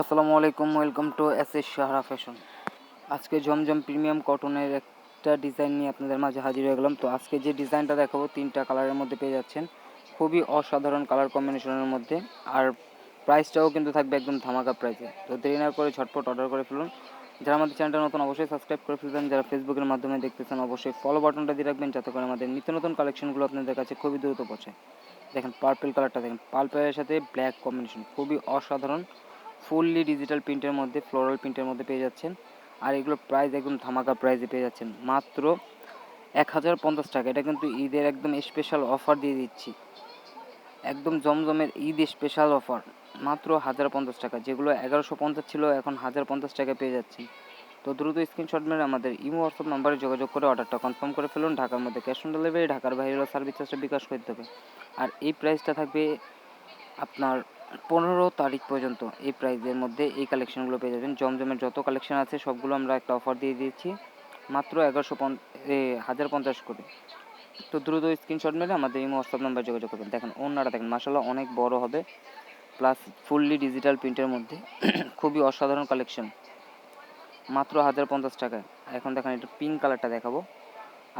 আসসালামু আলাইকুম welcome to S S Sahara fashion আজকে জমজম প্রিমিয়াম কটনের একটা ডিজাইন নিয়ে আপনাদের মাঝে হাজির হয়ে গেলাম। তো আজকে যে ডিজাইনটা দেখাবো, তিনটা কালারের মধ্যে পেয়ে যাচ্ছেন। খুবই অসাধারণ কালার কম্বিনেশনের মধ্যে। আর প্রাইসটাও কিন্তু থাকবে একদম ধামাকা প্রাইসে তো দেরি না করে ঝটপট অর্ডার করে ফেলুন। যারা আমাদের চ্যানেলটা নতুন, অবশ্যই সাবস্ক্রাইব করে ফেলবেন। যারা ফেসবুকের মাধ্যমে দেখতেছেন, অবশ্যই ফলো বাটনটা দিয়ে রাখবেন। যাতে করে আমাদের নিত্য নতুন কালেকশনগুলো আপনাদের কাছে খুবই দ্রুত পৌঁছায় দেখেন পার্পেল কালারটা দেখেন পার্পেলের সাথে ব্ল্যাক কম্বিনেশন খুবই অসাধারণ। ফুললি ডিজিটাল প্রিন্টের মধ্যে ফ্লোরাল প্রিন্টের মধ্যে পেয়ে যাচ্ছেন। আর এগুলো প্রাইস একদম ধামাকা প্রাইসে পেয়ে যাচ্ছেন। মাত্র এক হাজার পঞ্চাশ টাকা। এটা কিন্তু ঈদের একদম স্পেশাল অফার দিয়ে দিচ্ছি। একদম জমজমের ঈদ স্পেশাল অফার মাত্র হাজার পঞ্চাশ টাকা। যেগুলো এগারোশো পঞ্চাশ ছিল, এখন হাজার পঞ্চাশ টাকা পেয়ে যাচ্ছি। তো দ্রুত স্ক্রিনশট মেরে আমাদের ইমো হোয়াটসঅ্যাপ নাম্বারে যোগাযোগ করে অর্ডারটা কনফার্ম করে ফেলুন। ঢাকার মধ্যে ক্যাশ অন ডেলিভারি ঢাকার বাইরেও সার্ভিস চার্জটা বিকাশ করতে হবে। আর এই প্রাইসটা থাকবে আপনার পনেরো তারিখ পর্যন্ত এই প্রাইসের মধ্যে এই কালেকশনগুলো পেয়ে যাবেন। জমজমের যত কালেকশন আছে, সবগুলো আমরা একটা অফার দিয়ে দিয়েছি। মাত্র এগারোশো হাজার পঞ্চাশ করে। তো দ্রুত স্ক্রিনশট মেরে আমাদের এই হোয়াটসঅ্যাপ নাম্বার যোগাযোগ করবেন। দেখেন অন্যরা দেখেন মাসাল্লাহ অনেক বড় হবে। প্লাস ফুললি ডিজিটাল প্রিন্টের মধ্যে। খুবই অসাধারণ কালেকশন মাত্র হাজার পঞ্চাশ টাকায়। এখন দেখেন, এটা পিঙ্ক কালারটা দেখাবো।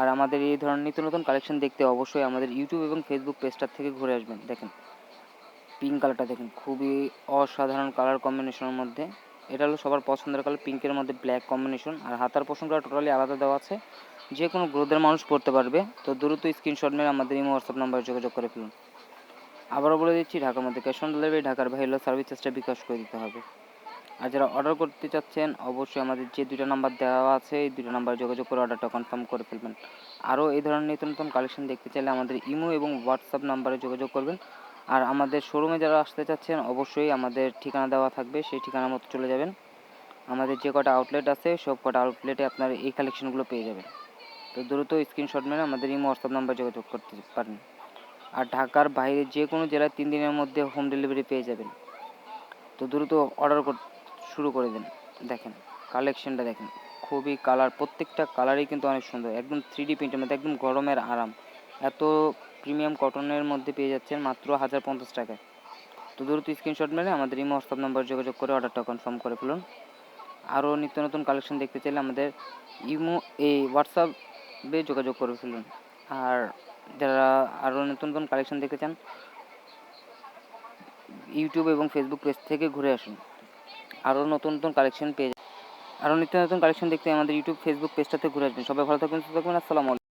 আর আমাদের এই ধরনের নিত্য নতুন কালেকশন দেখতে অবশ্যই আমাদের ইউটিউব এবং ফেসবুক পেজটার থেকে ঘুরে আসবেন। দেখেন পিঙ্ক কালারটা দেখুন, খুবই অসাধারণ কালার কম্বিনেশনের মধ্যে। এটা হলো সবার পছন্দের কালার পিঙ্কের মধ্যে ব্ল্যাক কম্বিনেশন আর হাতার পোষণটা টোটালি আলাদা দেওয়া আছে। যে কোনো গ্রোথের মানুষ পড়তে পারবে। তো দ্রুত স্ক্রিনশট মেরে আমাদের ইমো হোয়াটসঅ্যাপ নাম্বারে যোগাযোগ করে ফেলুন। আবারও বলে দিচ্ছি, ঢাকার মধ্যে ক্যাশ অন ডেলিভারি ঢাকার বাইরে সার্ভিস চার্জটা বিকাশ করে দিতে হবে। আর যারা অর্ডার করতে চাচ্ছেন, অবশ্যই আমাদের যে দুটো নাম্বার দেওয়া আছে, এই দুটো নাম্বারে যোগাযোগ করে অর্ডারটা কনফার্ম করে ফেলবেন। আরও এই ধরনের নিত্য নতুন কালেকশন দেখতে চাইলে আমাদের ইমো এবং হোয়াটসঅ্যাপ নাম্বারে যোগাযোগ করবেন। আর আমাদের শোরুমে যারা আসতে চাচ্ছেন, অবশ্যই আমাদের ঠিকানা দেওয়া থাকবে, সেই ঠিকানা মতো চলে যাবেন। আমাদের যে কটা আউটলেট আছে, সব কটা আউটলেটে আপনার এই কালেকশনগুলো পেয়ে যাবেন। তো দ্রুত স্ক্রিনশট মেরে আমাদের ইমো হোয়াটসঅ্যাপ নাম্বার যোগাযোগ করতে পারেন। আর ঢাকার বাইরে যে কোনো জেলায় তিন দিনের মধ্যে হোম ডেলিভারি পেয়ে যাবেন। তো দ্রুত অর্ডার শুরু করে দিন। দেখেন কালেকশনটা দেখেন, খুবই কালার প্রত্যেকটা কালারই কিন্তু অনেক সুন্দর। একদম থ্রি ডি প্রিন্টের মধ্যে, একদম গরমের আরাম। এত প্রিমিয়াম কটনের মধ্যে পেয়ে যাচ্ছেন মাত্র হাজার পঞ্চাশ টাকায়। তো দ্রুত স্ক্রিনশট মেরে আমাদের ইমো হোয়াটসঅ্যাপ নাম্বার যোগাযোগ করে অর্ডারটা কনফার্ম করে ফেলুন। আরও নিত্য নতুন কালেকশন দেখতে চাইলে আমাদের ইমো, এই হোয়াটসঅ্যাপে যোগাযোগ করে ফেলুন। আর যারা আরও নতুন নতুন কালেকশন দেখতে চান ইউটিউব এবং ফেসবুক পেজ থেকে ঘুরে আসুন। আরও নতুন নতুন কালেকশন পেয়ে আরও নিত্য নতুন কালেকশন দেখতে আমাদের ইউটিউব ফেসবুক পেজটাতে ঘুরে আসবেন। সবাই ভালো থাকবেন, সুস্থ থাকবেন, আসসালামু আলাইকুম।